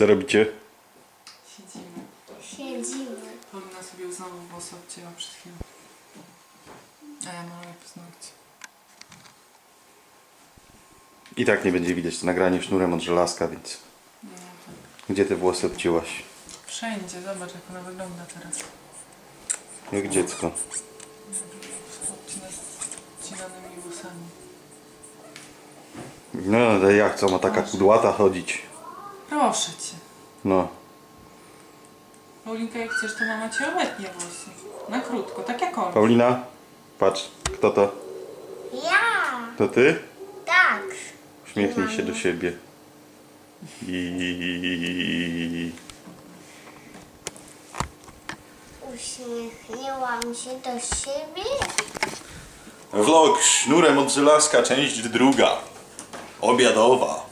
Co robicie? Siedzimy. Siedzimy. Paulina sobie znowu włosy obcięła przed chwilą. A ja mam paznokcie. I tak nie będzie widać to nagranie sznurem od żelazka, więc Nie, tak. gdzie te włosy obcięłaś? Wszędzie, zobacz jak ona wygląda teraz. Jak dziecko. Obcina, obcinanymi włosami. No, ale jak, co ma taka kudłata chodzić? Proszę cię. No. Paulinka, jak chcesz, to mama ci obetnie włosy. Na krótko, tak jak on. Paulina, patrz, kto to? Ja! To ty? Tak. Uśmiechnij się do siebie. I... Uśmiechnęłam się do siebie. Vlog sznurem od żelazka, część druga. Obiadowa.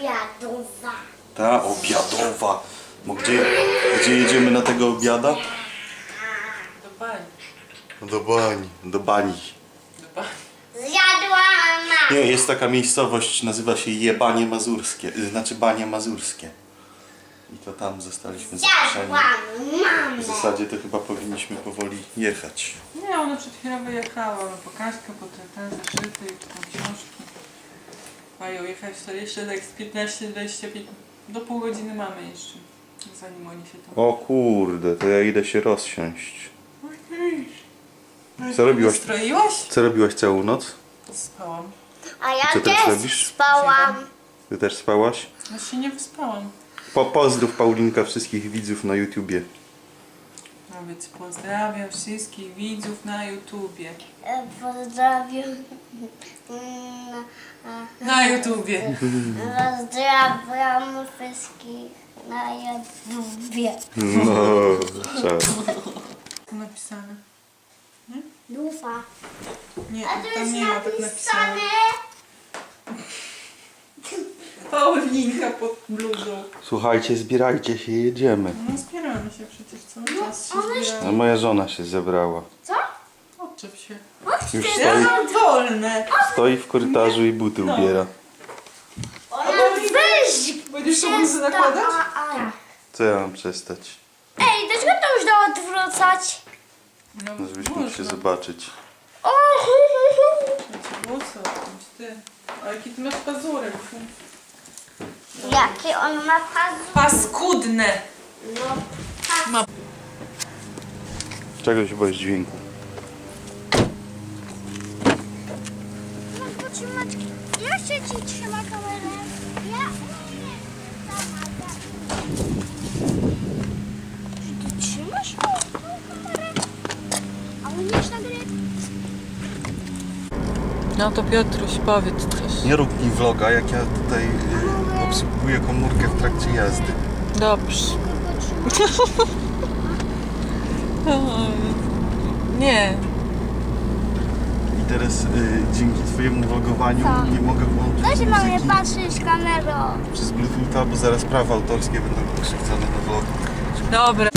Obiadowa. Ta obiadowa. Bo gdzie, gdzie jedziemy na tego obiada? Do bani. Do bani. Do bani. Do bani. Zjadłam Nie, jest taka miejscowość, nazywa się Jebanie Mazurskie. y, Znaczy Banie Mazurskie. I to tam zostaliśmy zaproszeni. W zasadzie to chyba powinniśmy powoli jechać. Nie, ona przed chwilą wyjechała. No, po Kaśkę, po te, ten zeszyty, po książki. Mają jechać to jeszcze tak z 15-25. Do pół godziny mamy jeszcze. Zanim oni się tam... O kurde, to ja idę się rozsiąść. Co robiłaś? Stroiłaś? Co robiłaś całą noc? Spałam. A ja Co teraz też robisz? spałam. Ty też spałaś? Ja się nie wyspałam. Po, pozdrów Paulinka wszystkich widzów na YouTubie. Więc pozdrawiam wszystkich widzów na YouTubie. E, Pozdrawiam. Mm, a- Na YouTubie. Pozdrawiam wszystkich na YouTubie. No, czas. Co napisane? Lufa. Nie, A tu tam jest nie ma tak napisane. napisane. Paulinka pod bluzą. Słuchajcie, zbierajcie się, jedziemy. No zbieramy się przecież cały czas się zbieramy. moja żona się zebrała. Co? Odczep się. Już Ja stoi, mam wolne. stoi w korytarzu i buty No. ubiera. Ona weź. Będziesz to bluzę nakładać? Co ja mam przestać? Ej, dlaczego to już dało odwracać? No, No, żebyś mógł się można. zobaczyć. O, Wiecie, włosy odciąć, ty. A jaki ty masz pazury? Jakie on ma pazury? Paskudne! No, Czego się boisz dźwięku? no potrzymać. Ja się ci trzyma kamerę. Ja umiem. Czy ty trzymasz tą kamerę? A umiesz nagrywać? No to Piotruś, powiedz coś. Nie rób mi vloga, jak ja tutaj y, obsługuję komórkę w trakcie jazdy. Dobrze. Nie. I teraz y, dzięki twojemu vlogowaniu Co? nie mogę włączyć mnie muzyki patrzeć kamerą. przez Bluetootha, bo zaraz prawa autorskie będą wykrzywdzone na vlogu. Dobra.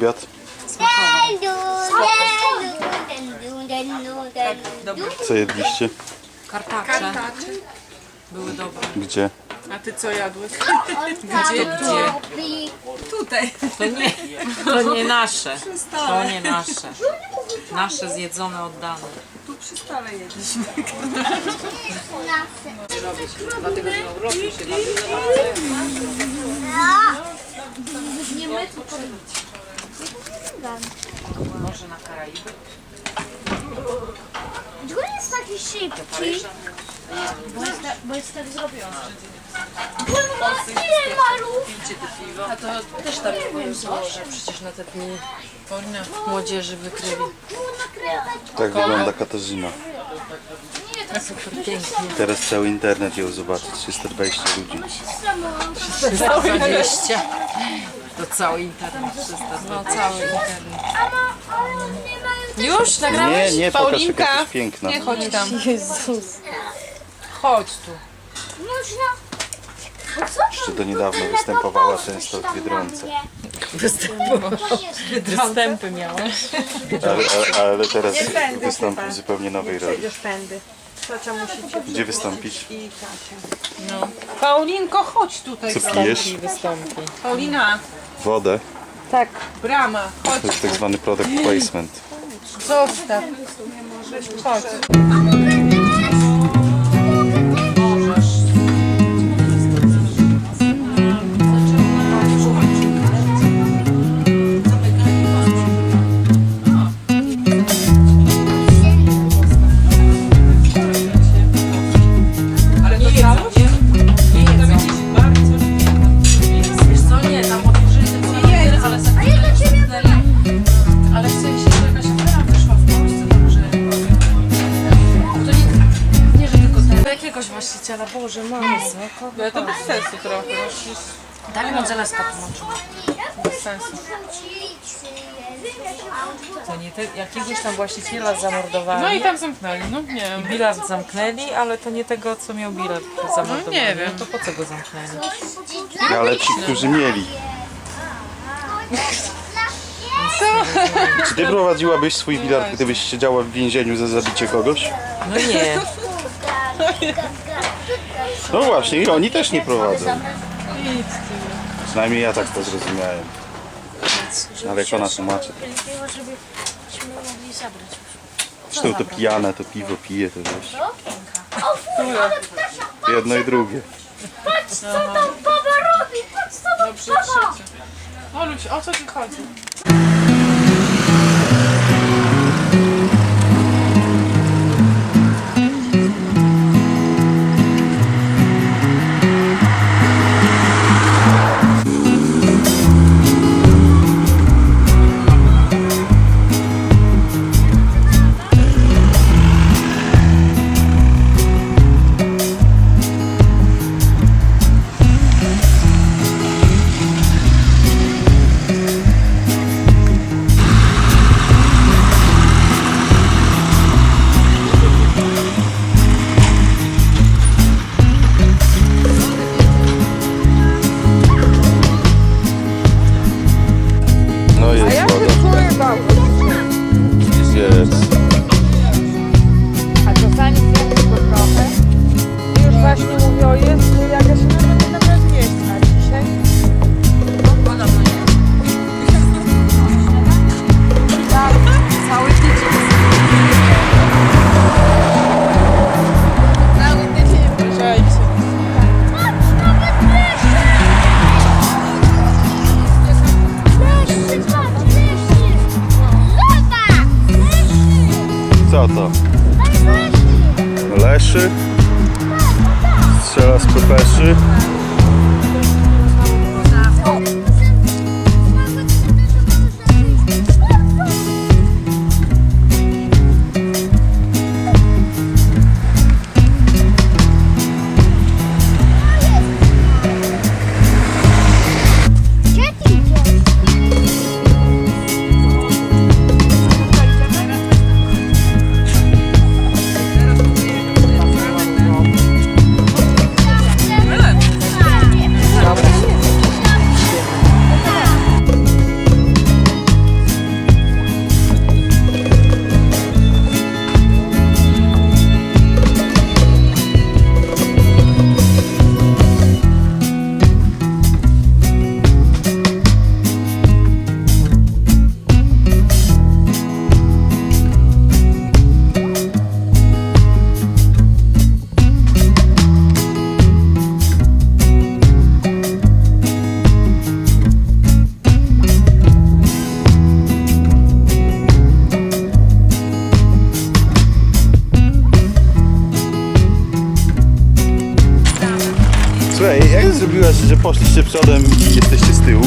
Obiad? Co jedliście? Kartacze. Były dobre. Gdzie? A ty co jadłeś? Gdzie, gdzie? Tutaj. To nie, to nie nasze. To nie nasze. Nasze zjedzone, oddane. Tu przy stole jedliśmy. Dlatego, że się Nie my, tylko Może na Karaiby. Dlaczego jest taki szybki? Bo jest, tak- bo jest tak zrobiony. Ile malów? A to też tak było, że przecież na te dni młodzieży wykryli. Tak wygląda Katarzyna. Pięknie. Teraz cały internet ją zobaczy. 320 ludzi. 320. To cały internet. 300. No cały internet. Już nagrałeś? Nie, nie, pokaż Paulinka. jesteś piękna. Nie chodź tam. Jezus. Chodź tu. Co Jeszcze do niedawna występowała często w Biedronce. Występy miałeś. Ale, ale, ale teraz wystąpi w zupełnie nowej roli. Gdzie wystąpić? Paulinko, chodź tutaj. Co pijesz? Wystąpi. Paulina, Wodę. brama, chodź. To jest tak zwany product placement. Zostaw. Chodź. Właściciela, Boże, mamy za Ale to bez sensu trochę. no przecież Tak Modzelewska tłumaczyła. Bez sensu. To nie te, jakiegoś tam właściciela zamordowali. No i tam zamknęli, no nie wiem. Bilet zamknęli, ale to nie tego, co miał bilet zamordowany. No nie wiem. No to po co go zamknęli? Ale ci, którzy mieli. Czy ty prowadziłabyś swój bilet, gdybyś siedziała w więzieniu za zabicie kogoś? No nie. No właśnie, i oni też nie prowadzą. Przynajmniej ja tak to zrozumiałem. Ale jak ona tłumaczy. żebyśmy mogli zabrać. Zresztą to pijane, to piwo pije, to wiesz. Jedno i drugie. Patrz co tam baba robi, patrz co tam baba. trzecie. Oluś, o co ci chodzi? Yes. To? Leszy? Strzela z pepeszy? Zrobiłaś, że poszliście przodem i jesteście z tyłu?